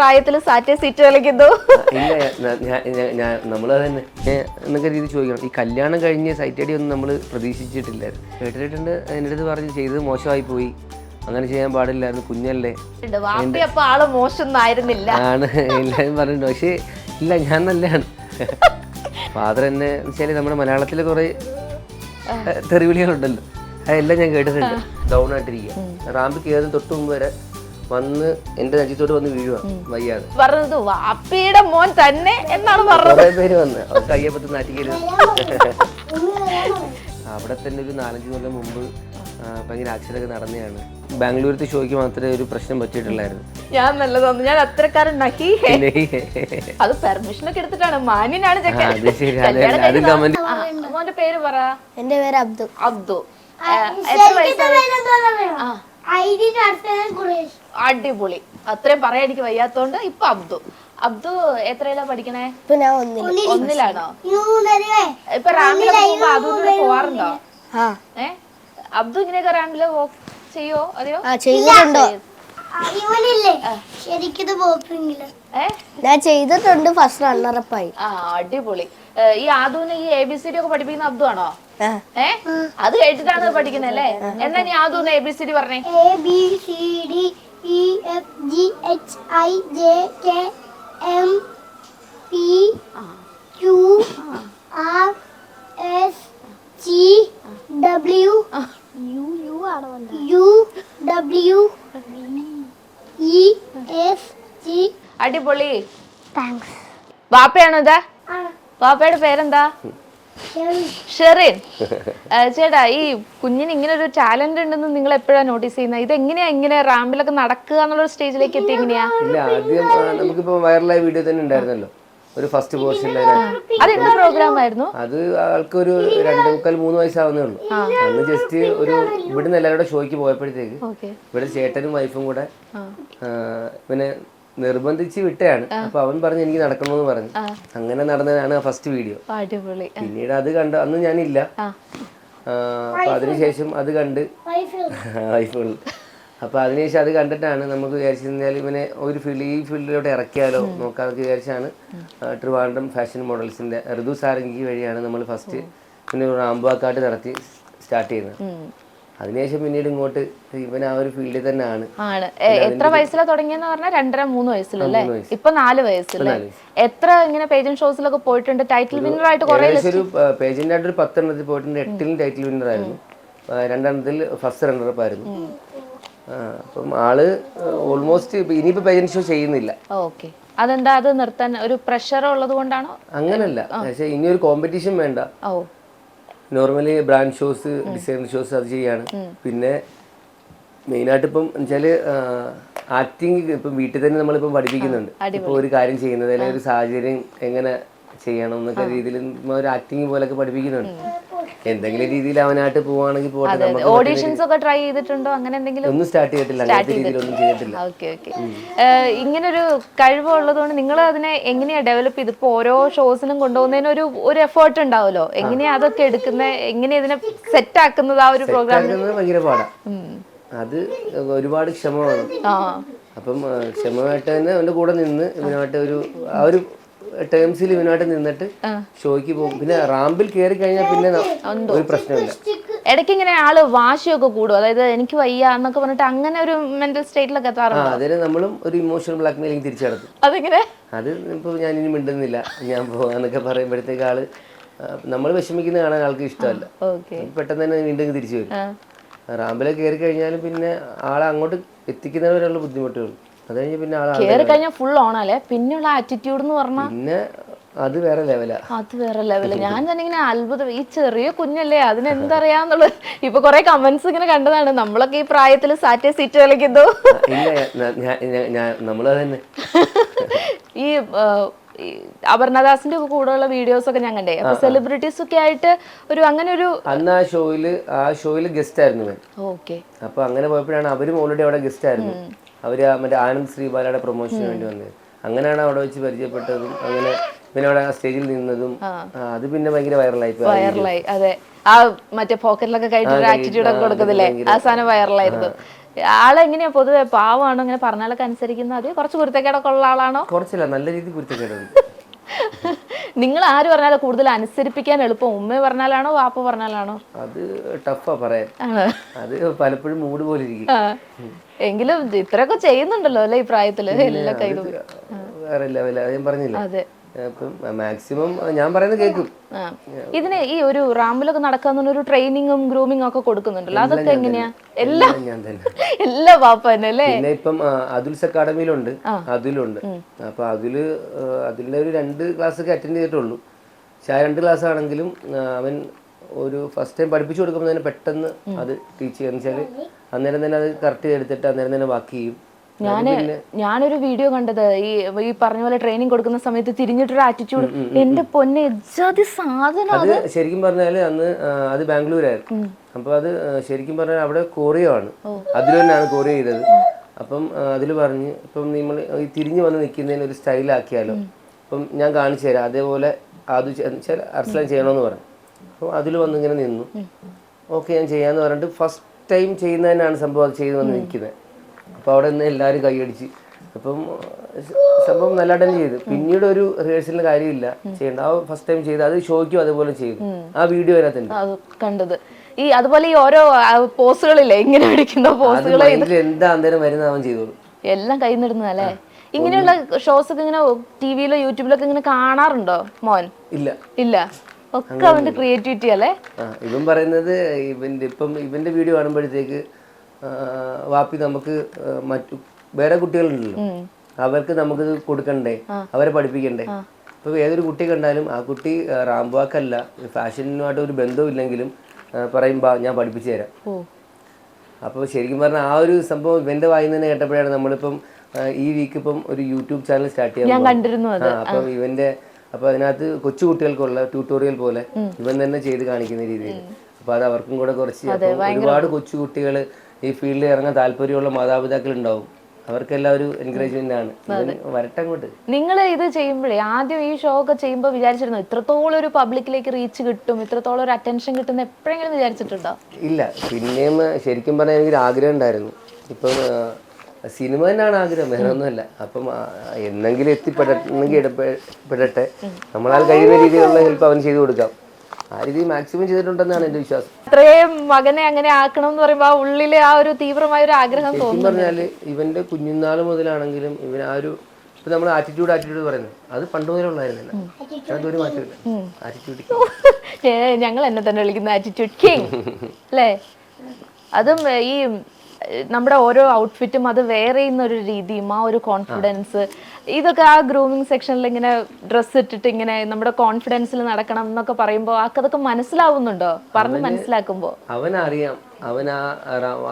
പ്രായത്തിൽ സാറ്റേ സീറ്റ് കളിക്കുന്നു. ഇല്ല നമ്മൾ തന്നെ ഏ, എന്നൊക്കെ രീതി ചോദിക്കണം. ഈ കല്യാണം കഴിഞ്ഞ് സൈറ്റ് അടി ഒന്നും നമ്മൾ പ്രതീക്ഷിച്ചിട്ടില്ലായിരുന്നു. കേട്ടിട്ടുണ്ട് എന്റെ അടുത്ത് പറഞ്ഞ് ചെയ്തത് മോശമായി പോയി. അങ്ങനെ ചെയ്യാൻ പാടില്ലായിരുന്നു കുഞ്ഞല്ലേ. അപ്പൊ ആൾ മോശമൊന്നും ആയിരുന്നില്ല. ആണ് എല്ലാവരും പറഞ്ഞു പക്ഷേ ഇല്ല ഞാൻ നല്ലതാണ് ഫാദർ എന്നെ വെച്ചാൽ നമ്മുടെ മലയാളത്തിലെ കുറെ തെറിവിളികളുണ്ടല്ലോ. അതെല്ലാം ഞാൻ കേട്ടിട്ടുണ്ട്. ഡൗൺ ആയിട്ടിരിക്കുക. റാമ്പ് കയറുന്ന തൊട്ട് മുമ്പ് വരെ വന്ന് എന്റെ നെഞ്ചത്തോട്ട് വന്ന് വീഴുക വയ്യാതെ. പറഞ്ഞത് വാപ്പിയുടെ മോൻ തന്നെ എന്നാണ് പറഞ്ഞത്. പേര് വന്ന്. അവർക്ക് അയ്യപ്പത്ത് നാട്ടിക്കൽ അവിടെ തന്നെ ഒരു നാലഞ്ച് കൊല്ലം മുമ്പ് ഭയങ്കര ആക്സിഡന്റ് നടന്നെയാണ് ബാംഗ്ലൂരത്തെ ഷോയ്ക്ക് മാത്രമേ ഒരു പ്രശ്നം പറ്റിയിട്ടുള്ളായിരുന്നു. ഞാൻ നല്ലതാണ് ഞാൻ അത്രക്കാരൻ അത് പെർമിഷൻ ഒക്കെ എടുത്തിട്ടാണ്. മാന്യനാണ് മോന്റെ പേര് പറ. എന്റെ പേര് അബ്ദു. അബ്ദു. എത്ര വയസ്സായി? ആ, അടിപൊളി. അത്രയും പറയാൻ എനിക്ക് വയ്യാത്തോണ്ട് ഇപ്പൊ അബ്ദു. അബ്ദു എത്രയിലാ പഠിക്കണേ? ഇപ്പൊ ഞാൻ ഒന്നിലാണോ? ഇപ്പൊ പോകുമ്പോ അതുകൂടെ പോവാറുണ്ടോ? ആ. ഏ? അബ്ദു ഇങ്ങനെയൊക്കെ റാമിൽ ചെയ്യോ? അതെയോ? ആ ചെയ്തിട്ടുണ്ടോ? ഞാൻ ചെയ്തിട്ടുണ്ട് ഫസ്റ്റ് റണ്ണറപ്പായി ആ അടിപൊളി. ഈ ആദുവിന് ഈ എ ബി സി ഡി ഒക്കെ പഠിപ്പിക്കുന്ന അബ്ദു ആണോ? ഏ? അത് കേട്ടിട്ടാണ് പഠിക്കുന്നത് അല്ലേ? എന്നാ നീ ആദുവിന് എ ബി സി ഡി പറഞ്ഞേ? A B C D E F G H I J K M P Q R S G W U U U W E S G അടിപൊളി. താങ്ക്സ് വാപ്പയാണോ ഇത്? വാപ്പയുടെ പേരെന്താ? ഷെറിൻ ചേട്ടാ ഈ കുഞ്ഞിന് ഇങ്ങനെ ഒരു ടാലന്റ് ഉണ്ടെന്ന് നിങ്ങൾ എപ്പോഴാണ് നോട്ടീസ് ചെയ്യുന്നത്? ഇത് എങ്ങനെയാ ഇങ്ങനെ റാമ്പിലൊക്കെ നടക്കുക എന്നുള്ള സ്റ്റേജിലേക്ക് എത്തി എങ്ങനെയാ? ഇല്ല ആദ്യം ആ, നമുക്കിപ്പോ വൈറലായ വീഡിയോ തന്നെ ഉണ്ടായിരുന്നല്ലോ. ഒരു ഫസ്റ്റ് പോർഷനിലായിരുന്നു അത് എന്ത് പ്രോഗ്രാം ആയിരുന്നു? അത് ആൾക്കൊരു രണ്ടേ മുക്കാൽ മൂന്ന് വയസ്സാവുന്നേ ഉള്ളൂ. അന്ന് ജസ്റ്റ് ഒരു ഇവിടുന്ന് എല്ലാവരുടെ ഷോയ്ക്ക് പോയപ്പോഴത്തേക്ക് ഓക്കെ. ഇവിടെ ചേട്ടനും വൈഫും കൂടെ പിന്നെ നിർബന്ധിച്ച് വിട്ടയാണ്. അപ്പൊ അവൻ പറഞ്ഞു എനിക്ക് നടക്കണമെന്ന് പറഞ്ഞു. അങ്ങനെ നടന്നതാണ് ആ ഫസ്റ്റ് വീഡിയോ അടിപൊളി. പിന്നീട് അത് കണ്ട്. അന്ന് ഞാനില്ല. അപ്പൊ അതിനുശേഷം അത് കണ്ട്. വൈഫുൾ അപ്പൊ അതിനുശേഷം അത് കണ്ടിട്ടാണ് നമുക്ക് വിചാരിച്ചിരുന്നാൽ ഇവനെ ഒരു ഫീൽഡ് ഈ ഫീൽഡിലോട്ട് ഇറക്കിയാലോ നോക്കാന്നൊക്കെ വിചാരിച്ചാണ് ട്രിവാൻഡം ട്രിവാൻഡ്രം ഫാഷൻ മോഡൽസിന്റെ ഋതു സാരംഗി വഴിയാണ് നമ്മൾ ഫസ്റ്റ് പിന്നെ റാംബാക്കാട്ട് നടത്തി സ്റ്റാർട്ട് ചെയ്യുന്നത്. അതിനുശേഷം പിന്നീട് ഇങ്ങോട്ട് ഇവൻ ആ ഒരു ഫീൽഡിൽ തന്നെ ആണ്. ആണ് എത്ര വയസ്സിലാ തുടങ്ങിയെന്ന് പറഞ്ഞാൽ രണ്ടര മൂന്ന് വയസ്സിലല്ലേ. ഇപ്പൊ നാല് വയസ്സിൽ എത്ര ഇങ്ങനെ പേജൻ ഷോസിലൊക്കെ പോയിട്ടുണ്ട്? ടൈറ്റിൽ വിന്നർ ആയിട്ട് കുറെ ഏകദേശം ഒരു പേജിന്റെ ആയിട്ട് ഒരു പത്തെണ്ണത്തിൽ പോയിട്ടുണ്ട്. എട്ടിലും ടൈറ്റിൽ വിന്നർ ആയിരുന്നു രണ്ടെണ്ണത്തിൽ ഫസ്റ്റ് റണ്ണറപ്പ് ആയിരുന്നു. അപ്പം ആൾ ഓൾമോസ്റ്റ് ഇനിയിപ്പോ പേജന്റ് ഷോ ചെയ്യുന്നില്ല. ഓക്കെ. അതെന്താ? അത് നിർത്താൻ ഒരു പ്രഷർ ഉള്ളത് കൊണ്ടാണോ? അങ്ങനല്ല. പക്ഷേ ഇനി ഒരു കോമ്പറ്റീഷൻ വേണ്ട. Normally brand shows design shows അത് ചെയ്യാണ്. പിന്നെ മെയിനായിട്ട് ഇപ്പം വെച്ചാൽ ആക്ടിങ് ഇപ്പം വീട്ടിൽ തന്നെ നമ്മളിപ്പം പഠിപ്പിക്കുന്നുണ്ട്. ഇപ്പൊ ഒരു കാര്യം ചെയ്യുന്നത് അല്ലെങ്കിൽ ഒരു സാഹചര്യം എങ്ങനെ ചെയ്യണം എന്നൊക്കെ രീതിയിൽ ഒരു ആക്ടിങ് പോലൊക്കെ പഠിപ്പിക്കുന്നുണ്ട്. എന്തെങ്കിലും രീതിയിൽ അവനായിട്ട് പോവാണെങ്കിൽ പോട്ടെ ഓഡീഷൻസ് ഒക്കെ ട്രൈ ചെയ്തിട്ടുണ്ടോ? അങ്ങനെ എന്തെങ്കിലും ഒന്നും സ്റ്റാർട്ട് ചെയ്തിട്ടില്ല അങ്ങനത്തെ രീതിയിലൊന്നും ചെയ്തിട്ടില്ല. ഓക്കെ ഓക്കെ ഇങ്ങനൊരു കഴിവ് ഉള്ളതുകൊണ്ട് നിങ്ങൾ അതിനെ എങ്ങനെയാ ഡെവലപ്പ് ചെയ്ത് ഇപ്പൊ ഓരോ ഷോസിനും കൊണ്ടുപോകുന്നതിന് ഒരു ഒരു എഫേർട്ട് ഉണ്ടാവുമല്ലോ? എങ്ങനെയാ അതൊക്കെ എടുക്കുന്ന? എങ്ങനെയാ ഇതിനെ സെറ്റ് ആക്കുന്നത് ആ ഒരു പ്രോഗ്രാം ഭയങ്കര അത് ഒരുപാട് ക്ഷമ വേണം അപ്പം ക്ഷമമായിട്ട് തന്നെ അവന്റെ കൂടെ നിന്ന് ഇവനുമായിട്ട് ഒരു ആ ഒരു ടേംസിൽ ഇവനായിട്ട് നിന്നിട്ട് ഷോയ്ക്ക് പോകും. പിന്നെ റാമ്പിൽ കയറി കഴിഞ്ഞാൽ പിന്നെ ഒരു പ്രശ്നമില്ല. ഇടയ്ക്ക് ഇങ്ങനെ ആൾ വാശിയൊക്കെ കൂടും. അതായത് എനിക്ക് വയ്യ എന്നൊക്കെ പറഞ്ഞിട്ട് അങ്ങനെ ഒരു മെന്റൽ സ്റ്റേറ്റിലൊക്കെ എത്താറുണ്ട്? അതിന് നമ്മളും ഒരു ഇമോഷണൽ ബ്ലാക്ക് മെയിലിംഗ് തിരിച്ചു നടത്തും അതെങ്ങനെ? അത് ഇപ്പോൾ ഞാൻ ഇനി മിണ്ടുന്നില്ല. ഞാൻ പോകാന്നൊക്കെ പറയുമ്പോഴത്തേക്ക് ആൾ നമ്മൾ വിഷമിക്കുന്ന കാണാൻ ആൾക്ക് ഇഷ്ടമല്ല. പെട്ടെന്ന് തന്നെ വീണ്ടും തിരിച്ചു വരും. റാമ്പിലേക്ക് കയറി കഴിഞ്ഞാലും പിന്നെ ആളെ അങ്ങോട്ട് എത്തിക്കുന്നവരുള്ള ബുദ്ധിമുട്ടുകൾ. അത് കഴിഞ്ഞ് പിന്നെ കഴിഞ്ഞാൽ ഫുൾ ഓണല്ലേ പിന്നെയുള്ള ആറ്റിറ്റ്യൂഡ് എന്ന് പറഞ്ഞാൽ പിന്നെ അത് വേറെ ലെവലാ അത് വേറെ ലെവൽ ഞാൻ തന്നെ ഇങ്ങനെ അത്ഭുതം. ഈ ചെറിയ കുഞ്ഞല്ലേ അതിന് എന്തറിയാന്നുള്ളത് ഇപ്പൊ കൊറേ കമന്റ്സ് ഇങ്ങനെ കണ്ടതാണ്. നമ്മളൊക്കെ ഈ പ്രായത്തിൽ സാറ്റേ സീറ്റ് കളിക്കുന്നു ഇല്ല തന്നെ ഈ അപർണദാസിന്റെ കൂടെയുള്ള വീഡിയോസ് ഒക്കെ ഞാൻ കണ്ടേ. അപ്പൊ സെലിബ്രിറ്റീസ് ഒക്കെ ആയിട്ട് ഒരു അങ്ങനെ ഒരു അന്ന് ആ ഷോയിൽ ആ ഷോയിൽ ഗസ്റ്റ് ആയിരുന്നു ഓക്കെ. അപ്പൊ അങ്ങനെ പോയപ്പോഴാണ് അവരും ഓൾറെഡി അവിടെ ഗസ്റ്റ് ആയിരുന്നു. അവർ ആ മറ്റേ ആനന്ദ് ശ്രീബാലയുടെ പ്രൊമോഷന് വേണ്ടി വന്നത്. അങ്ങനെയാണ് അവിടെ വെച്ച് പരിചയപ്പെട്ടതും അങ്ങനെ പിന്നെ അവിടെ ആ സ്റ്റേജിൽ നിന്നതും അത് പിന്നെ ഭയങ്കര വൈറലായി വൈറലായി അതെ. ആ മറ്റേ പോക്കറ്റിലൊക്കെ കഴിഞ്ഞിട്ട് ആറ്റിറ്റ്യൂഡ് ഒക്കെ കൊടുക്കുന്നില്ലേ ആ സാധനം വൈറലായിരുന്നു ആളെങ്ങനെയാ പൊതുവെ? പാവമാണോ ഇങ്ങനെ പറഞ്ഞാലൊക്കെ അനുസരിക്കുന്ന അതേ കുറച്ച് കുരുത്തക്കേടൊക്കെ ഉള്ള ആളാണോ? കുറച്ചില്ല നല്ല രീതിയിൽ കുരുത്തക്കേടുണ്ട്. നിങ്ങൾ ആര് പറഞ്ഞാലും കൂടുതൽ അനുസരിപ്പിക്കാൻ എളുപ്പം. ഉമ്മ പറഞ്ഞാലാണോ വാപ്പ പറഞ്ഞാലാണോ? അത് ടഫാ പറയാൻ. അത് പലപ്പോഴും മൂഡ് പോലെ ഇരിക്കും. എങ്കിലും ഇത്രയൊക്കെ ചെയ്യുന്നുണ്ടല്ലോ അല്ലെ ഈ പ്രായത്തിൽ? എല്ലാ കയ്യിലും വേറെ ഞാൻ പറഞ്ഞില്ല? അതെ. മാക്സിമം ഞാൻ പറയുന്നത് കേൾക്കും. ഇതിന് ഈ ഒരു റാമ്പിലൊക്കെ നടക്കാൻ ഒരു ട്രെയിനിങ്ങും ഗ്രൂമിങ്ങും ഒക്കെ കൊടുക്കുന്നുണ്ടല്ലോ. അതൊക്കെ എങ്ങനെയാ? എല്ലാം എല്ലാം പാപ്പ തന്നെ. അല്ലേ? പിന്നെ ഇപ്പം അതുൽസ് അക്കാഡമിയിലുണ്ട്. അതിലുണ്ട്. അപ്പൊ അതിൽ അതിലെ ഒരു രണ്ട് ക്ലാസ് ഒക്കെ അറ്റൻഡ് ചെയ്തിട്ടുള്ളൂ. പക്ഷെ ആ രണ്ട് ക്ലാസ് ആണെങ്കിലും അവൻ ഒരു ഫസ്റ്റ് ടൈം പഠിപ്പിച്ചു കൊടുക്കുമ്പോൾ തന്നെ പെട്ടെന്ന് അത് ടീച്ച് ചെയ്യാന്ന് വെച്ചാൽ അന്നേരം തന്നെ അത് കറക്റ്റ് ചെയ്തെടുത്തിട്ട് അന്നേരം തന്നെ ബാക്കി ചെയ്യും. ഞാൻ ഞാനൊരു വീഡിയോ കണ്ടത്. ഈ ഈ പറഞ്ഞ പോലെ ട്രെയിനിങ് കൊടുക്കുന്ന സമയത്ത് തിരിഞ്ഞിട്ടൊരു ആറ്റിറ്റ്യൂഡ് എന്റെ പൊന്നെ എജാതി സാധനം അത് ശരിക്കും പറഞ്ഞാൽ അന്ന് അത് ബാംഗ്ലൂരായിരുന്നു. അപ്പൊ അത് ശരിക്കും പറഞ്ഞാൽ അവിടെ കൊറിയോ ആണ് അതിൽ തന്നെയാണ് കൊറിയോ ചെയ്തത്. അപ്പം അതിൽ പറഞ്ഞ് ഇപ്പം നമ്മൾ ഈ തിരിഞ്ഞു വന്ന് നിൽക്കുന്നതിന് ഒരു സ്റ്റൈലാക്കിയാലോ. അപ്പം ഞാൻ കാണിച്ചു തരാം. അതേപോലെ അത് വെച്ചാൽ അർസലാൻ ചെയ്യണമെന്ന് പറഞ്ഞു. അപ്പം അതിൽ വന്ന് ഇങ്ങനെ നിന്നു ഓക്കെ ഞാൻ ചെയ്യാന്ന് പറഞ്ഞിട്ട് ഫസ്റ്റ് ടൈം ചെയ്യുന്നതിനാണ് സംഭവം അത് ചെയ്ത് വന്ന് നിൽക്കുന്നത് അപ്പോൾ അവിടെ നിന്ന് എല്ലാവരും കൈയടിച്ച് അപ്പം സംഭവം നല്ലതായിട്ട് തന്നെ ചെയ്തു പിന്നീട് ഒരു റിഹേഴ്സലിന് കാര്യമില്ല. ചെയ്യേണ്ട. ആ ഫസ്റ്റ് ടൈം ചെയ്ത് അത് ഷോയ്ക്കും അതുപോലെ ചെയ്തു. ആ വീഡിയോ അതിനകത്തുണ്ട്. അത് കണ്ടത്. ഈ അതുപോലെ ഈ ഓരോ പോസുകളില്ലേ ഇങ്ങനെ അടിക്കുന്ന പോസുകൾ എന്താ വരുന്ന അവൻ ചെയ്തോളൂ. എല്ലാം കൈ നിടുന്നതല്ലേ ഇങ്ങനെയുള്ള ഷോസ് ഒക്കെ ഇങ്ങനെ ടിവിയിലോ യൂട്യൂബിലൊക്കെ ഇങ്ങനെ കാണാറുണ്ടോ മോൻ? ഇല്ല. ഇല്ല. ഒക്കെ അവന്റെ ക്രിയേറ്റിവിറ്റി അല്ലേ? ഇവൻ പറയുന്നത് ഇവന്റെ ഇപ്പം ഇവന്റെ വീഡിയോ കാണുമ്പോഴത്തേക്ക് വാപ്പി നമുക്ക് മറ്റു വേറെ കുട്ടികളുണ്ടല്ലോ. അവർക്ക് നമുക്ക് കൊടുക്കണ്ടേ? അവരെ പഠിപ്പിക്കണ്ടേ? ഇപ്പൊ ഏതൊരു കുട്ടി കണ്ടാലും ആ കുട്ടി റാംബാക്കല്ല ഫാഷനുമായിട്ട് ഒരു ബന്ധവും ഇല്ലെങ്കിലും പറയും ഞാൻ പഠിപ്പിച്ചു തരാം. അപ്പൊ അപ്പോൾ ശരിക്കും പറഞ്ഞ ആ ഒരു സംഭവം ഇവന്റെ വായിൽ നിന്ന് കേട്ടപ്പോഴാണ് നമ്മളിപ്പം ഈ വീക്ക് ഇപ്പം ഒരു യൂട്യൂബ് ചാനൽ സ്റ്റാർട്ട് ചെയ്യാൻ അപ്പം ഇവന്റെ അപ്പൊ അതിനകത്ത് കൊച്ചു കുട്ടികൾക്കുള്ള ട്യൂട്ടോറിയൽ പോലെ ഇവൻ തന്നെ ചെയ്ത് കാണിക്കുന്ന രീതിയിൽ. അപ്പൊ അത് അവർക്കും കൂടെ കുറച്ച് ഒരുപാട് കൊച്ചു കുട്ടികൾ ഈ ഫീൽഡിൽ ഇറങ്ങാൻ താല്പര്യമുള്ള മാതാപിതാക്കൾ ഉണ്ടാവും അവർക്കെല്ലാം ഒരു എൻകറേജ്മെന്റ് ആണ്. ഇവൻ വരട്ടെ അങ്ങോട്ട്. നിങ്ങൾ ഇത് ചെയ്യുമ്പോഴേ ആദ്യം ഈ ഷോ ഒക്കെ ചെയ്യുമ്പോൾ വിചാരിച്ചിരുന്നു ഇത്രത്തോളം ഒരു പബ്ലിക്കിലേക്ക് റീച്ച് കിട്ടും ഇത്രത്തോളം ഒരു അറ്റൻഷൻ കിട്ടും എപ്പോഴെങ്കിലും വിചാരിച്ചിട്ടുണ്ടോ? ഇല്ല. പിന്നെയും ശരിക്കും പറഞ്ഞാൽ എനിക്കൊരു ആഗ്രഹം ഉണ്ടായിരുന്നു. ഇപ്പം സിനിമ തന്നെയാണ് ആഗ്രഹം. വേറെ ഒന്നുമല്ല. അപ്പം എന്നെങ്കിലും എത്തിപ്പെടണമെങ്കിൽ ഇടപെടട്ടെ നമ്മളാൽ കഴിയുന്ന രീതിയിലുള്ള ഹെൽപ്പ് അവൻ ചെയ്തു കൊടുക്കാം. ആ രീതി മാക്സിമം ചെയ്തിട്ടുണ്ടെന്നാണ് എന്റെ വിശ്വാസം. അത്രയും മകനെ അങ്ങനെ ആക്കണം എന്ന് പറയുമ്പോൾ ആ ഉള്ളിൽ ആ ഒരു തീവ്രമായ ഒരു ആഗ്രഹം ശരിക്കും പറഞ്ഞാൽ ഇവന്റെ കുഞ്ഞുനാൾ മുതലാണെങ്കിലും ഇവൻ ആ ഒരു ഇപ്പൊ നമ്മൾ ആറ്റിറ്റ്യൂഡ് ആറ്റിറ്റ്യൂഡ് പറയുന്നത്. അത് പണ്ട് മുതലേ ഉള്ളായിരുന്നില്ല. അതിനകത്ത് മാറ്റമില്ല. ആറ്റിറ്റ്യൂഡ് ഞങ്ങൾ എന്നെ തന്നെ വിളിക്കുന്ന ആറ്റിറ്റ്യൂഡ് കിങ് അല്ലേ? അതും ഈ നമ്മുടെ ഓരോ ഔട്ട്ഫിറ്റും അത് വേറെ ചെയ്യുന്ന ഒരു രീതിയും ആ ഒരു കോൺഫിഡൻസ് ഇതൊക്കെ ആ ഗ്രൂമിങ് സെക്ഷനിൽ ഇങ്ങനെ ഡ്രസ്സ് ഇട്ടിട്ട് ഇങ്ങനെ നമ്മുടെ കോൺഫിഡൻസിൽ നടക്കണം എന്നൊക്കെ പറയുമ്പോൾ അതൊക്കെ മനസ്സിലാവുന്നുണ്ടോ? പറഞ്ഞ് മനസ്സിലാക്കുമ്പോ. അവനറിയാം. അവൻ ആ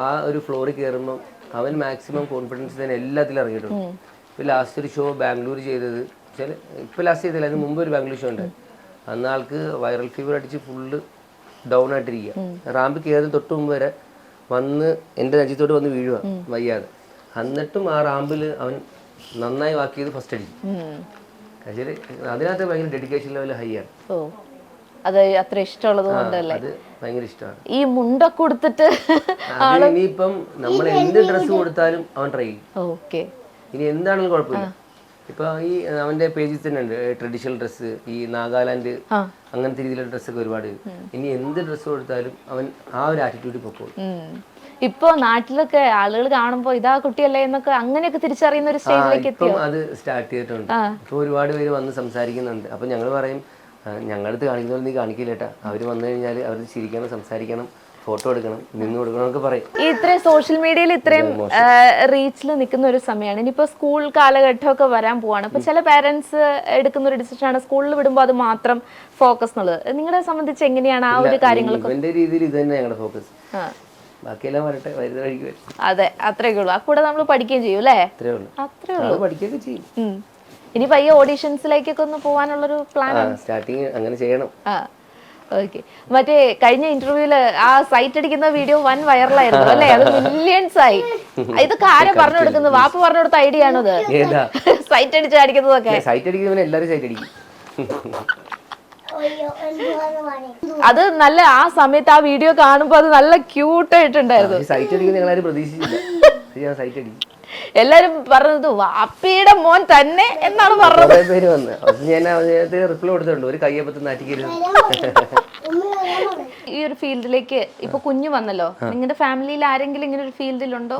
ആ ഒരു ഫ്ലോറിൽ കയറുമ്പോൾ അവൻ മാക്സിമം കോൺഫിഡൻസ് തന്നെ എല്ലാത്തിലും ഇറങ്ങിയിട്ടുണ്ട്. ഇപ്പൊ ലാസ്റ്റ് ഒരു ഷോ ബാംഗ്ലൂർ ചെയ്തത്. വെച്ചാൽ ഇപ്പൊ ലാസ്റ്റ് ചെയ്തില്ല അതിന് മുമ്പ് ഒരു ബാംഗ്ലൂർ ഷോ ഉണ്ട്. അന്ന് ആൾക്ക് വൈറൽ ഫീവർ അടിച്ച് ഫുള്ള് ഡൗൺ ആയിട്ടിരിക്കുക റാമ്പ് കയറുന്ന തൊട്ട് മുമ്പ് വരെ വന്ന് എന്റെ രാജ്യത്തോട്ട് വന്ന് വീഴുക വയ്യാതെ. എന്നിട്ടും ആ റാമ്പിൽ അവൻ നന്നായി വാക്ക് ചെയ്ത് ഫസ്റ്റ് അടിക്കും പക്ഷേ അതിനകത്ത് ഭയങ്കര ഡെഡിക്കേഷൻ ലെവൽ ഹൈ ആണ്. ഓ. അത് അത്ര ഇഷ്ടമുള്ളത് കൊണ്ടല്ലേ? അത് ഭയങ്കര ഇഷ്ടമാണ്. ഈ മുണ്ടൊക്കെ കൊടുത്തിട്ട് ഇനിയിപ്പം നമ്മൾ എന്ത് ഡ്രസ്സ് കൊടുത്താലും അവൻ ട്രൈ ചെയ്യും. ഓക്കെ. ഇനി എന്താണെങ്കിലും കുഴപ്പമില്ല. ഇപ്പൊ ഈ അവന്റെ പേജിൽ തന്നെ ഉണ്ട്. ട്രഡീഷണൽ ഡ്രസ്സ് ഈ നാഗാലാൻഡ് അങ്ങനത്തെ രീതിയിലുള്ള ഡ്രസ്സൊക്കെ ഒരുപാട്. ഇനി എന്ത് ഡ്രസ്സ് കൊടുത്താലും അവൻ ആ ഒരു ആറ്റിറ്റ്യൂഡിൽ പൊക്കോളും. ഇപ്പൊ നാട്ടിലൊക്കെ ആളുകൾ കാണുമ്പോ ഇതാ കുട്ടിയല്ലേ എന്നൊക്കെ അങ്ങനെയൊക്കെ തിരിച്ചറിയുന്ന ഒരു സ്റ്റേജിലേക്ക് ഇപ്പം അത് സ്റ്റാർട്ട് ചെയ്തിട്ടുണ്ട്. ഇപ്പൊ ഒരുപാട് പേര് വന്ന് സംസാരിക്കുന്നുണ്ട്. അപ്പൊ ഞങ്ങൾ പറയും "ആ, ഞങ്ങളടുത്ത് കാണിക്കുന്നവർ നീ കാണിക്കില്ലേട്ടാ അവർ വന്നു കഴിഞ്ഞാൽ അവർ ചിരിക്കണം സംസാരിക്കണം ഫോട്ടോ എടുക്കണം നിന്ന് കൊടുക്കണം എന്നൊക്കെ പറയും. ഇത്രയും സോഷ്യൽ മീഡിയയിൽ ഇത്രയും റീച്ചിൽ നിൽക്കുന്ന ഒരു സമയമാണ് ഇനിയിപ്പോ സ്കൂൾ കാലഘട്ടമൊക്കെ വരാൻ പോവാണ്. അപ്പൊ ചില പാരന്റ്സ് എടുക്കുന്ന ഒരു ഡിസിഷൻ ആണ് സ്കൂളിൽ വിടുമ്പോൾ അത് മാത്രം ഫോക്കസ് എന്നുള്ളത്. നിങ്ങളെ സംബന്ധിച്ച് എങ്ങനെയാണ് ആ ഒരു കാര്യങ്ങളൊക്കെ? എന്റെ രീതിയിൽ ഇത് തന്നെ ഞങ്ങളുടെ ഫോക്കസ് ബാക്കിയെല്ലാം വരട്ടെ വരുന്ന വഴിക്ക് വരും അതെ അത്രേ ഉള്ളൂ. ആ കൂടെ നമ്മൾ പഠിക്കുകയും ചെയ്യും അല്ലേ? അത്രേ ഉള്ളൂ. അത്രേ ഉള്ളൂ. പഠിക്കുകയൊക്കെ ചെയ്യും. ഉം. ഇനി പയ്യെ ഓഡീഷൻസിലേക്കൊക്കെ ഒന്ന് പോകാനുള്ളൊരു പ്ലാൻ ആ സ്റ്റാർട്ടിങ് അങ്ങനെ ചെയ്യണം. ആ ഓക്കെ. മറ്റേ കഴിഞ്ഞ ഇന്റർവ്യൂൽ ആ സൈറ്റ് അടിക്കുന്ന വീഡിയോ വൻ വൈറലായിരുന്നു അല്ലേ? അത് മില്യൺസ് ആയി. ഇതൊക്കെ ആരാ പറഞ്ഞു കൊടുക്കുന്നത്? വാപ്പ് പറഞ്ഞു കൊടുത്ത ഐഡിയ ആണോ ഏതാ? സൈറ്റ് അടിച്ച് അടിക്കുന്നതൊക്കെ സൈറ്റ് അടിക്കുന്നവനെ എല്ലാവരും സൈറ്റ് അടിക്കും. അത് നല്ല ആ സമയത്ത് ആ വീഡിയോ കാണുമ്പോൾ അത് നല്ല ക്യൂട്ട് ആയിട്ടുണ്ടായിരുന്നു സൈറ്റ് അടിക്കുന്ന ഞങ്ങളാരും പ്രതീക്ഷിച്ചില്ല. അത് ഞാൻ സൈറ്റ് അടിക്കും എല്ലാരും പറഞ്ഞത് വാപ്പിയുടെ മോൻ തന്നെ എന്നാണ് പറഞ്ഞത്. പേര് വന്ന്. ഞാൻ റിപ്ലൈ കൊടുത്തിട്ടുണ്ട്. ഒരു നാറ്റിക്കരുത്. ഈ ഒരു ഫീൽഡിലേക്ക് ഇപ്പൊ കുഞ്ഞു വന്നല്ലോ. നിങ്ങളുടെ ഫാമിലിയിൽ ആരെങ്കിലും ഇങ്ങനെ ഒരു ഫീൽഡിലുണ്ടോ?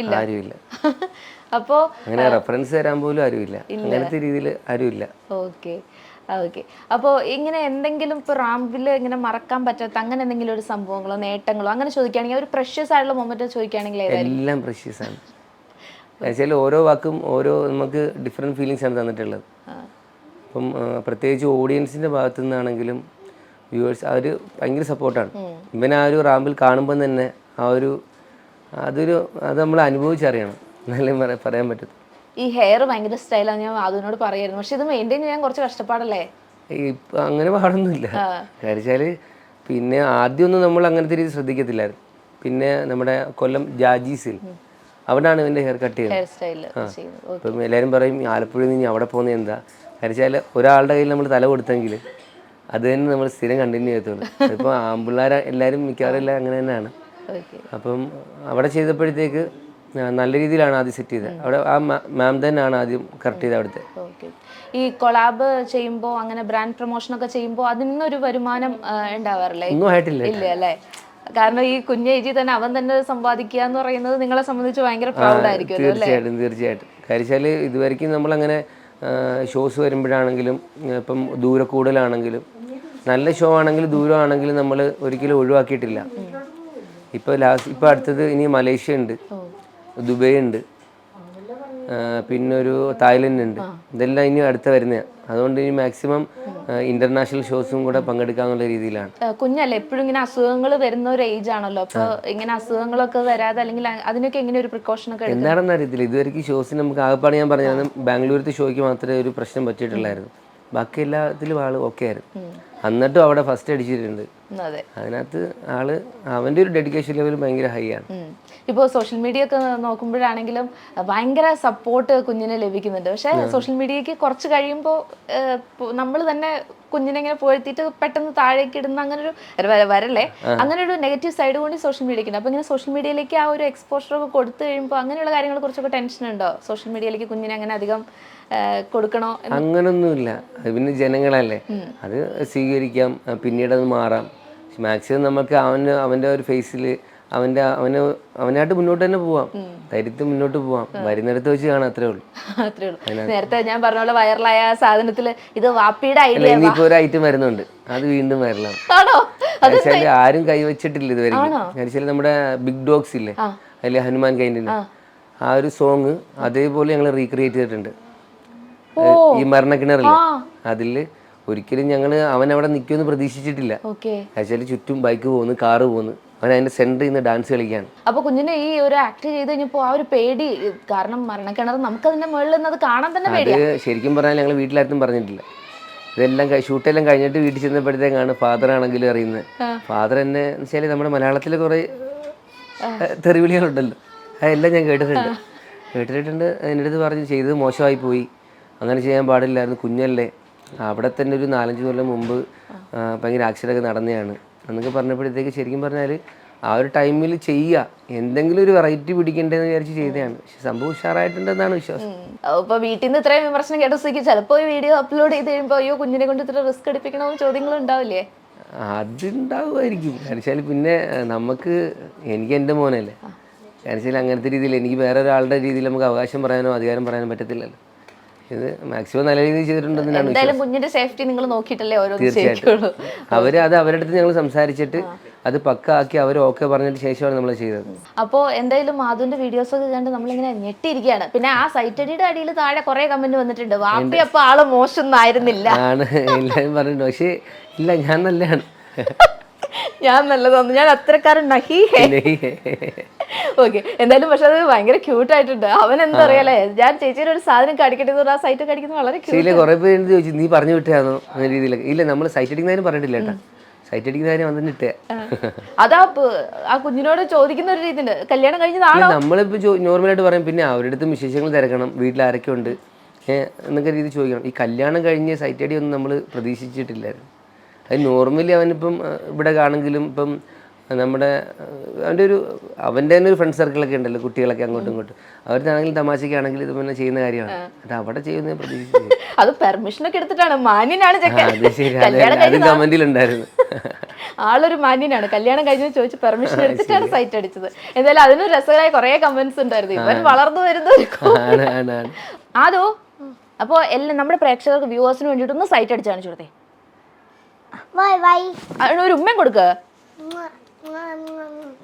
ഇല്ല. ആരുമില്ല. അപ്പോ അങ്ങനെ റെഫറൻസ് തരാൻ പോലും ആരുമില്ല. അങ്ങനത്തെ രീതിയിൽ ആരുമില്ല. ഓക്കെ. ഓക്കെ അപ്പോൾ ഇങ്ങനെ എന്തെങ്കിലും ഇപ്പോൾ റാമ്പിൽ ഇങ്ങനെ മറക്കാൻ പറ്റാത്ത അങ്ങനെ എന്തെങ്കിലും ഒരു സംഭവങ്ങളോ നേട്ടങ്ങളോ അങ്ങനെ ചോദിക്കുകയാണെങ്കിൽ ഒരു പ്രഷ്യസ് ആയിട്ടുള്ള മൊമെന്റ് ചോദിക്കുകയാണെങ്കിൽ എല്ലാം പ്രഷ്യസ് ആണ്. എന്നുവെച്ചാൽ ഓരോ വാക്കും ഓരോ നമുക്ക് ഡിഫറെന്റ് ഫീലിങ്സ് ആണ് തന്നിട്ടുള്ളത്. അപ്പം പ്രത്യേകിച്ച് ഓഡിയൻസിന്റെ ഭാഗത്തു നിന്നാണെങ്കിലും വ്യൂവേഴ്സ് അവർ ഭയങ്കര സപ്പോർട്ടാണ് ഇവൻ ആ ഒരു റാമ്പിൽ കാണുമ്പം തന്നെ ആ ഒരു അതൊരു അത് നമ്മൾ അനുഭവിച്ചറിയണം. എന്നാലേ പറ- പറയാൻ പറ്റത്തുള്ളൂ. ഈ ഹെയർ ഭയങ്കര സ്റ്റൈലാണ് ഞാൻ അതിനോട് പറയായിരുന്നു. പക്ഷെ ഇത് മെയിന്റെയിൻ ചെയ്യാൻ കുറച്ച് കഷ്ടപ്പാടല്ലേ? ഇപ്പം അങ്ങനെ പാടൊന്നുമില്ല. കാര്യം പിന്നെ ആദ്യമൊന്നും നമ്മൾ അങ്ങനത്തെ രീതി ശ്രദ്ധിക്കത്തില്ലായിരുന്നു. പിന്നെ നമ്മുടെ കൊല്ലം ജാജീസിൽ അവിടാണ് ഇവന്റെ ഹെയർ കട്ട് ചെയ്യുന്നത്. ഇപ്പം എല്ലാവരും പറയും ആലപ്പുഴയിൽ നിന്ന് അവിടെ പോകുന്നത് എന്താ? കാര്യം ഒരാളുടെ കയ്യിൽ നമ്മൾ തല കൊടുത്തെങ്കിൽ അത് തന്നെ നമ്മൾ സ്ഥിരം കണ്ടിന്യൂ ചെയ്യത്തുള്ളൂ. ഇപ്പോൾ ആമ്പിള്ളേർ എല്ലാവരും മിക്കവാറും എല്ലാം അങ്ങനെ തന്നെയാണ്. അപ്പം അവിടെ ചെയ്തപ്പോഴത്തേക്ക് നല്ല രീതിയിലാണ് ആദ്യം സെറ്റ് ചെയ്തത്. അവിടെ ആ മാം തന്നെയാണ് ആദ്യം കറക്റ്റ് ചെയ്തത് അവിടുത്തെ. ഈ കൊളാബ് ചെയ്യുമ്പോൾ അങ്ങനെ ബ്രാൻഡ് പ്രൊമോഷൻ ഒക്കെ ചെയ്യുമ്പോൾ അതിൽ നിന്നൊരു വരുമാനം ഉണ്ടാവാറില്ലേ? ഒന്നും ആയിട്ടില്ല. ഇല്ല അല്ലേ? കാരണം ഈ കുഞ്ഞേജി തന്നെ അവൻ തന്നെ സമ്പാദിക്കുക എന്ന് പറയുന്നത് നിങ്ങളെ സംബന്ധിച്ച് ഭയങ്കര തീർച്ചയായിട്ടും തീർച്ചയായിട്ടും. കാര്യം ഇതുവരെയ്ക്കും നമ്മളങ്ങനെ ഷോസ് വരുമ്പോഴാണെങ്കിലും ഇപ്പം ദൂരെ കൂടുതലാണെങ്കിലും നല്ല ഷോ ആണെങ്കിലും ദൂരം ആണെങ്കിലും നമ്മൾ ഒരിക്കലും ഒഴിവാക്കിയിട്ടില്ല. ഇപ്പോൾ ലാസ്റ്റ് ഇപ്പോൾ അടുത്തത് ഇനി മലേഷ്യ ഉണ്ട്. ദുബൈ ഉണ്ട്. പിന്നൊരു പിന്നെ ഒരു തായ്ലൻഡ് ഉണ്ട്. ഇതെല്ലാം ഇനി അടുത്ത വരുന്നതാണ് അതുകൊണ്ട് ഇനി മാക്സിമം ഇന്റർനാഷണൽ ഷോസും കൂടെ പങ്കെടുക്കാന്നുള്ള രീതിയിലാണ്. കുഞ്ഞല്ലേ എപ്പോഴും ഇങ്ങനെ അസുഖങ്ങൾ വരുന്ന ഒരു ഏജ് ആണല്ലോ. അപ്പൊ ഇങ്ങനെ അസുഖങ്ങളൊക്കെ വരാതെ അല്ലെങ്കിൽ അതിനൊക്കെ എങ്ങനെ ഒരു പ്രിക്കോഷൻ ഒക്കെ എന്താണെന്ന് അറിയത്തില്ല. ഇതുവരെയ്ക്ക് ഷോസിന് നമുക്ക് ആകെപ്പാട് ഞാൻ പറഞ്ഞാലും ബാംഗ്ലൂരത്തെ ഷോയ്ക്ക് മാത്രമേ ഒരു പ്രശ്നം പറ്റിയിട്ടുള്ളായിരുന്നു. ബാക്കി എല്ലാത്തിലും ആൾ ഓക്കെ ആയിരുന്നു. എന്നിട്ടും അവിടെ ഫസ്റ്റ് അടിച്ചിട്ടുണ്ട്. അതെ. അതിനകത്ത് ആൾ അവന്റെ ഒരു ഡെഡിക്കേഷൻ ലെവൽ ഭയങ്കര ഹൈ ആണ്. ഇപ്പോൾ സോഷ്യൽ മീഡിയ ഒക്കെ നോക്കുമ്പോഴാണെങ്കിലും ഭയങ്കര സപ്പോർട്ട് കുഞ്ഞിന് ലഭിക്കുന്നുണ്ട്. പക്ഷേ സോഷ്യൽ മീഡിയക്ക് കുറച്ച് കഴിയുമ്പോൾ നമ്മൾ തന്നെ കുഞ്ഞിനെ ഇങ്ങനെ പുഴത്തിയിട്ട് പെട്ടെന്ന് താഴേക്ക് ഇടുന്ന അങ്ങനെ ഒരു വര- വരല്ലേ? അങ്ങനെ ഒരു നെഗറ്റീവ് സൈഡ് കൂടി സോഷ്യൽ മീഡിയക്ക് ഉണ്ട്. അപ്പൊ ഇങ്ങനെ സോഷ്യൽ മീഡിയയിലേക്ക് ആ ഒരു എക്സ്പോഷർ ഒക്കെ കൊടുത്തു കഴിയുമ്പോൾ അങ്ങനെയുള്ള കാര്യങ്ങളെ കുറിച്ചൊക്കെ ടെൻഷൻ ഉണ്ടോ? സോഷ്യൽ മീഡിയയിലേക്ക് കുഞ്ഞിനെ അങ്ങനെ അധികം കൊടുക്കണോ? അങ്ങനൊന്നുമില്ല. അത് പിന്നെ ജനങ്ങളല്ലേ. അത് സ്വീകരിക്കാം. പിന്നീട് അത് മാറാം. മാക്സിമം നമുക്ക് അവന് അവന്റെ ഒരു ഫേസിൽ അവന്റെ അവന് അവനായിട്ട് മുന്നോട്ട് തന്നെ പോവാം. ധൈര്യത്തിൽ മുന്നോട്ട് പോവാം. വരുന്നിടത്ത് വെച്ച് കാണാം അത്രേ ഉള്ളൂ. അത്രേ ഉള്ളൂ. നേരത്തെ ഞാൻ പറഞ്ഞ പോലെ വൈറലായ സാധനത്തിൽ സാധനത്തിൽ ഇത് വാപ്പിയുടെ ഐഡിയ ഇനിയിപ്പോ ഒരു ഐറ്റം വരുന്നുണ്ട്. അത് വീണ്ടും വെച്ചാൽ ആരും കൈവച്ചിട്ടില്ല ഇതുവരെ. നമ്മുടെ ബിഗ് ഡോഗ്സ് ഇല്ലേ? അതിലെ ഹനുമാൻ കൈൻഡിന്റെ ആ. ഒരു സോങ് അതേപോലെ ഞങ്ങൾ റീക്രിയേറ്റ് ചെയ്തിട്ടുണ്ട്. ഈ മരണക്കിണറില്ലേ അതിൽ ഒരിക്കലും ഞങ്ങൾ അവൻ അവിടെ നിൽക്കുമെന്ന് പ്രതീക്ഷിച്ചിട്ടില്ല ആക്ച്വലി ചുറ്റും ബൈക്ക് പോകുന്നു കാറ് പോകുന്നു അവൻ അതിന്റെ സെന്ററിൽ നിന്ന് ഡാൻസ് കളിക്കാൻ അപ്പൊ കുഞ്ഞിനെ ഈ ഒരു ആക്ട് ചെയ്ത് കഴിഞ്ഞപ്പോ ആ ഒരു പേടി കാരണം മരണക്കിണർ നമുക്ക് അതിന്റെ മുകളിൽ നിന്ന് അത് കാണാൻ തന്നെ അത് പേടിയാ. ശരിക്കും പറഞ്ഞാൽ ഞങ്ങൾ വീട്ടിലാർക്കും പറഞ്ഞിട്ടില്ല. ഇതെല്ലാം ഷൂട്ടെല്ലാം കഴിഞ്ഞിട്ട് വീട്ടിൽ ചെന്നപ്പോഴത്തേക്കാണ് ഫാദർ ആണെങ്കിലും അറിയുന്നത്. ഫാദർ എന്നെ വെച്ചാൽ വെച്ചാൽ നമ്മുടെ മലയാളത്തിൽ കുറെ തെറിവിളികളുണ്ടല്ലോ. അതെല്ലാം ഞാൻ കേട്ടിട്ടുണ്ട്. കേട്ടിട്ടുണ്ട്. എന്റെ അടുത്ത് പറഞ്ഞു ചെയ്തത് മോശമായി പോയി. അങ്ങനെ ചെയ്യാൻ പാടില്ലായിരുന്നു കുഞ്ഞല്ലേ. അവിടെ തന്നെ ഒരു നാലഞ്ച് കൊല്ലം മുമ്പ് ഭയങ്കര ആക്സിഡന്റ് ഒക്കെ നടന്നതാണ്. എന്നൊക്കെ പറഞ്ഞപ്പോഴത്തേക്ക് ശരിക്കും പറഞ്ഞാൽ ആ ഒരു ടൈമിൽ ചെയ്യുക എന്തെങ്കിലും ഒരു വെറൈറ്റി പിടിക്കണ്ടേന്ന് വിചാരിച്ച് ചെയ്തതാണ്. പക്ഷെ സംഭവം ഉഷാറായിട്ടുണ്ടെന്നാണ് വിശ്വാസം. അപ്പൊ വീട്ടിൽ നിന്ന് ഇത്രയും വിമർശനം കേട്ട സ്ഥിതിക്ക് ചിലപ്പോ ഈ വീഡിയോ അപ്ലോഡ് ചെയ്ത് കഴിയുമ്പോ അയ്യോ കുഞ്ഞിനെ കൊണ്ട് ഇത്ര റിസ്ക് എടുപ്പിക്കണമെന്ന് ചോദ്യങ്ങൾ ഉണ്ടാവില്ലേ? അതുണ്ടാവുമായിരിക്കും. കാരണം പിന്നെ നമുക്ക് എനിക്ക് എന്റെ മോനല്ലേ. കാരണം അങ്ങനത്തെ രീതിയിൽ എനിക്ക് വേറെ ഒരാളുടെ രീതിയിൽ നമുക്ക് അവകാശം പറയാനോ അധികാരം പറയാനോ പറ്റത്തില്ലല്ലോ. ഇത് മാക്സിമം നല്ല രീതിയിൽ ചെയ്തിട്ടുണ്ടെന്നാണ് എന്തായാലും കുഞ്ഞിന്റെ സേഫ്റ്റി നിങ്ങൾ നോക്കിയിട്ടല്ലേ ഓരോന്ന് തീർച്ചയായിട്ടും. അവർ അത് അവരുടെ അടുത്ത് ഞങ്ങൾ സംസാരിച്ചിട്ട് അത് പക്ക ആക്കി അവർ ഓക്കെ പറഞ്ഞിട്ട് ശേഷമാണ് നമ്മൾ ചെയ്തത്. അപ്പോൾ എന്തായാലും മാധുവിന്റെ വീഡിയോസ് ഒക്കെ കണ്ട് നമ്മളിങ്ങനെ ഞെട്ടിയിരിക്കുകയാണ്. പിന്നെ ആ സൈറ്റടിയുടെ അടിയിൽ താഴെ കുറെ കമന്റ് വന്നിട്ടുണ്ട്. വാപ്പി അപ്പൊ ആൾ മോശം ആയിരുന്നില്ല ആണ്. എല്ലാവരും പറഞ്ഞിട്ടുണ്ട്. പക്ഷേ ഇല്ല ഞാൻ നല്ലതാണ് ഞാൻ നല്ലതാണ് ഞാൻ അത്രക്കാരൻ നഹി ഓക്കെ എന്തായാലും പക്ഷെ അത് ഭയങ്കര ക്യൂട്ട് ആയിട്ടുണ്ട്. അവൻ എന്താ അറിയാലേ ഞാൻ ചേച്ചിയുടെ ഒരു സാധനം കടിക്കട്ടെ ആ സൈറ്റ് കടിക്കുന്നത് വളരെ ശീല കുറെ പേര് ചോദിച്ചു? നീ പറഞ്ഞു വിട്ടാന്നോ? അങ്ങനെ രീതിയിലൊക്കെ. ഇല്ല നമ്മൾ സൈറ്റ് അടിക്കുന്നതിനും പറഞ്ഞിട്ടില്ല കേട്ടോ. സൈറ്റ് വന്നിട്ട് അതാ ആ കുഞ്ഞിനോട് ചോദിക്കുന്ന ഒരു രീതിയുണ്ട്. കല്യാണം കഴിഞ്ഞതാണോ? നമ്മളിപ്പോ നോർമലായിട്ട് പറയും പിന്നെ അവരുടെ അടുത്ത് വിശേഷങ്ങൾ തിരക്കണം. വീട്ടിൽ ആരൊക്കെ ഉണ്ട്? എന്നൊക്കെ രീതി ചോദിക്കണം. ഈ കല്യാണം കഴിഞ്ഞ സൈറ്റ് അടി ഒന്നും നമ്മൾ പ്രതീക്ഷിച്ചിട്ടില്ലായിരുന്നു. അത് നോർമലി അവനിപ്പം ഇവിടെ കാണെങ്കിലും ഇപ്പം നമ്മുടെ അവന്റെ ഒരു അവന്റെ തന്നെ ഒരു ഫ്രണ്ട് സർക്കിളൊക്കെ ഉണ്ടല്ലോ കുട്ടികളൊക്കെ അങ്ങോട്ടും ഇങ്ങോട്ടും. അവരുടെയാണെങ്കിലും തമാശയ്ക്കാണെങ്കിൽ ഇത് പിന്നെ ചെയ്യുന്ന കാര്യമാണ്. അത് അവിടെ ചെയ്യുന്ന പ്രതീക്ഷിച്ചു അത് പെർമിഷൻ ഒക്കെ എടുത്തിട്ടാണ്. മാന്യനാണ് അത് കമന്റിലുണ്ടായിരുന്നു ആളൊരു മാന്യനാണ്. കല്യാണം കഴിഞ്ഞ് ചോദിച്ച് പെർമിഷൻ എടുത്തിട്ടാണ് സൈറ്റ് അടിച്ചത്. എന്തായാലും അതിന് രസകരമായ കുറെ കമന്റ്സ് ഉണ്ടായിരുന്നു. ഇവൻ വളർന്നു വരുന്ന അതോ അപ്പോ എല്ലാം നമ്മുടെ പ്രേക്ഷകർക്ക് വ്യൂവേഴ്സിന് വേണ്ടിട്ടൊന്ന് ഒന്ന് സൈറ്റ് അടിച്ചാണ് അതിന് ഒരു ഉമ്മയും കൊടുക്കുക Ngân.